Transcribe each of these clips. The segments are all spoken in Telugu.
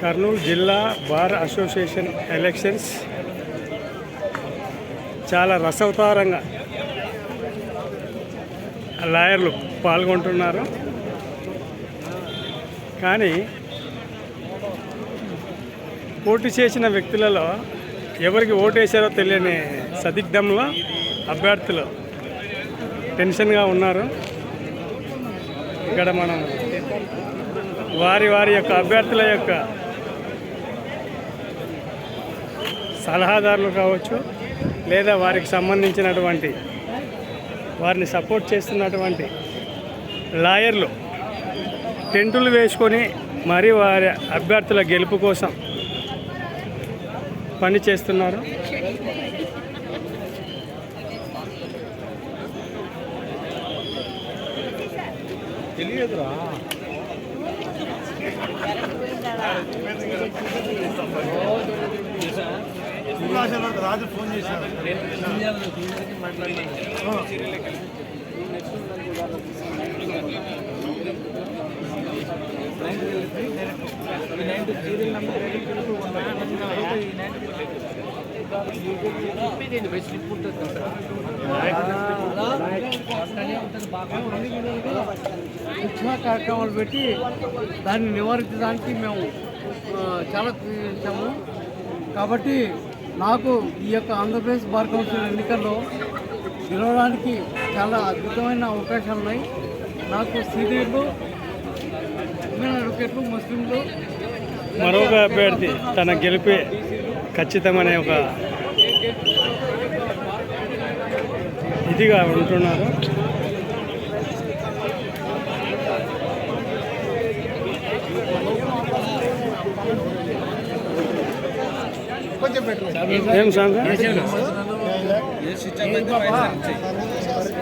కర్నూలు జిల్లా బార్ అసోసియేషన్ ఎలక్షన్స్ చాలా రసవతారంగా లాయర్లు పాల్గొంటున్నారు. కానీ పోటీ చేసిన వ్యక్తులలో ఎవరికి ఓటేశారో తెలియని సదిగ్ధంలో అభ్యర్థులు టెన్షన్గా ఉన్నారు. ఇక్కడ మనం వారి వారి యొక్క అభ్యర్థుల యొక్క సలహాదారులు కావచ్చు లేదా వారికి సంబంధించినటువంటి వారిని సపోర్ట్ చేస్తున్నటువంటి లాయర్లు టెంటులు వేసుకొని మరి వారి అభ్యర్థుల గెలుపు కోసం పని చేస్తున్నారు? తెలియదురా. రాజు ఫోన్ చేశారు శిక్షణ కార్యక్రమాలు పెట్టి దాన్ని నివారించడానికి మేము చాలా ప్రయత్నించాము. కాబట్టి నాకు ఈ యొక్క ఆంధ్రప్రదేశ్ బార్ కౌన్సిల్ ఎన్నికల్లో గెలవడానికి చాలా అద్భుతమైన అవకాశాలు ఉన్నాయి. నాకు సీనియర్లు ఉమెన్ అడ్వకేట్లు ముస్లింలు మరొక అభ్యర్థి తన గెలిపే ఖచ్చితమనే ఒక ఇదిగా ఉంటున్నారు. ఏం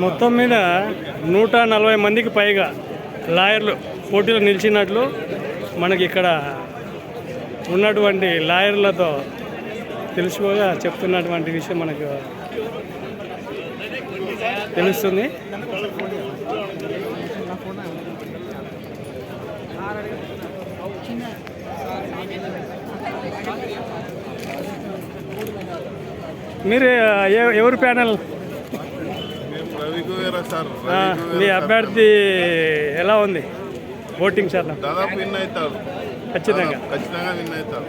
మొత్తం మీద నూట నలభై మందికి పైగా లాయర్లు పోటీలో నిలిచినట్లు మనకి ఇక్కడ ఉన్నటువంటి లాయర్లతో తెలుసుకోగా చెప్తున్నటువంటి విషయం మనకు తెలుస్తుంది. మీరు ఎవరు ప్యానల్? మీ అభ్యర్థి ఎలా ఉంది? ఓటింగ్ శాతం దాదాపు విన్ అవుతారు. ఖచ్చితంగా. ఖచ్చితంగా విన్ అవుతారు.